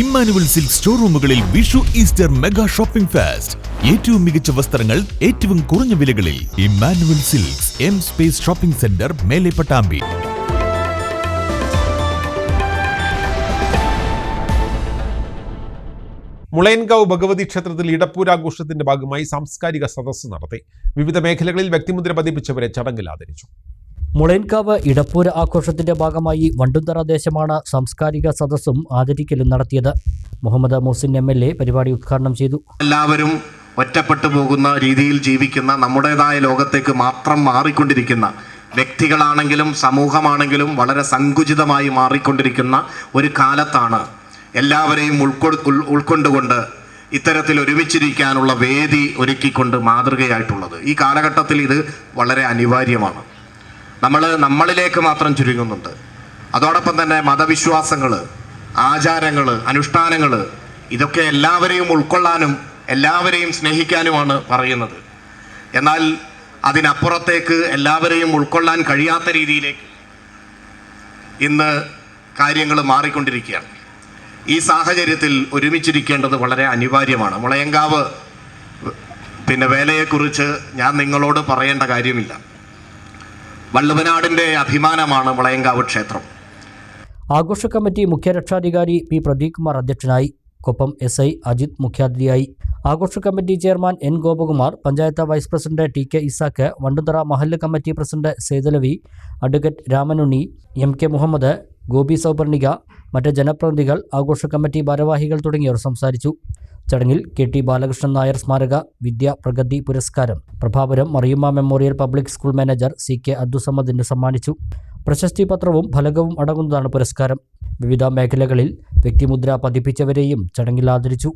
Emmanuel silk റൂമുകളിൽ Vishu Easter mega shopping fest. ഏറ്റവും മികച്ച വസ്ത്രങ്ങൾ ഏറ്റവും കുറഞ്ഞ വിലകളിൽ Emmanuel Silks M space shopping centre മേലെ പട്ടാമ്പി. മുളയൻകാവ് ഭഗവതി ക്ഷേത്രത്തിൽ ഇടപ്പൂരാഘോഷത്തിന്റെ ഭാഗമായി സാംസ്കാരിക സദസ്സ് നടത്തി. വിവിധ മേഖലകളിൽ വ്യക്തിമുദ്ര പതിപ്പിച്ചവരെ ചടങ്ങിൽ ആദരിച്ചു. മുളയൻകാവ് ഇടപ്പൂര ആഘോഷത്തിന്റെ ഭാഗമായി വണ്ടുന്തറ ദേശമാണ് സാംസ്കാരിക സദസ്സും ആദരിക്കലും നടത്തിയത്. Muhammad Muhsin M L A പരിപാടി ഉദ്ഘാടനം ചെയ്തു. എല്ലാവരും ഒറ്റപ്പെട്ടു പോകുന്ന രീതിയിൽ ജീവിക്കുന്ന നമ്മുടേതായ ലോകത്തേക്ക് മാത്രം മാറിക്കൊണ്ടിരിക്കുന്ന വ്യക്തികളാണെങ്കിലും സമൂഹമാണെങ്കിലും വളരെ സങ്കുചിതമായി മാറിക്കൊണ്ടിരിക്കുന്ന ഒരു കാലത്താണ് എല്ലാവരെയും ഉൾക്കൊ ഉൾ- ഉൾക്കൊണ്ടുകൊണ്ട് ഇത്തരത്തിൽ ഒരുമിച്ചിരിക്കാനുള്ള വേദി ഒരുക്കിക്കൊണ്ട് മാതൃകയായിട്ടുള്ളത്. ഈ കാലഘട്ടത്തിൽ ഇത് വളരെ അനിവാര്യമാണ്. നമ്മൾ നമ്മളിലേക്ക് മാത്രം ചുരുങ്ങുന്നുണ്ട്. അതോടൊപ്പം തന്നെ മതവിശ്വാസങ്ങൾ ആചാരങ്ങൾ അനുഷ്ഠാനങ്ങൾ ഇതൊക്കെ എല്ലാവരെയും ഉൾക്കൊള്ളാനും എല്ലാവരെയും സ്നേഹിക്കാനുമാണ് പറയുന്നത്. എന്നാൽ അതിനപ്പുറത്തേക്ക് എല്ലാവരെയും ഉൾക്കൊള്ളാൻ കഴിയാത്ത രീതിയിലേക്ക് ഇന്ന് കാര്യങ്ങൾ മാറിക്കൊണ്ടിരിക്കുകയാണ്. ഈ സാഹചര്യത്തിൽ ഒരുമിച്ചിരിക്കേണ്ടത് വളരെ അനിവാര്യമാണ്. മുളയങ്കാവ് പിന്നെ വേലയെക്കുറിച്ച് ഞാൻ നിങ്ങളോട് പറയേണ്ട കാര്യമില്ല. വള്ളുവനാടിന്റെ അഭിമാനമാണ് വളയങ്കാവ് ക്ഷേത്രം. ആഘോഷ കമ്മിറ്റി മുഖ്യ രക്ഷാധികാരി പി പ്രദീപ് കുമാർ അധ്യക്ഷനായി. കൊപ്പം എസ് ഐ അജിത് മുഖ്യാതിഥിയായി. ആഘോഷ committee chairman N Gopakumar panchayat vice president T K Isaac Vanduthara മഹല്ല് committee president Sethalavi advocate Ramanunni M K Muhammad Gopi Souparnika മറ്റ് ജനപ്രതിനിധികൾ ആഘോഷ കമ്മിറ്റി ഭാരവാഹികൾ തുടങ്ങിയവർ സംസാരിച്ചു. ചടങ്ങിൽ കെ ടി ബാലകൃഷ്ണൻ നായർ സ്മാരക വിദ്യാ പ്രഗതി പുരസ്കാരം Prabhapuram Mariyumma memorial public school manager C K അബ്ദുസമ്മദിന് സമ്മാനിച്ചു. പ്രശസ്തി പത്രവും ഫലകവും അടങ്ങുന്നതാണ് പുരസ്കാരം. വിവിധ മേഖലകളിൽ വ്യക്തിമുദ്ര പതിപ്പിച്ചവരെയും ചടങ്ങിൽ ആദരിച്ചു.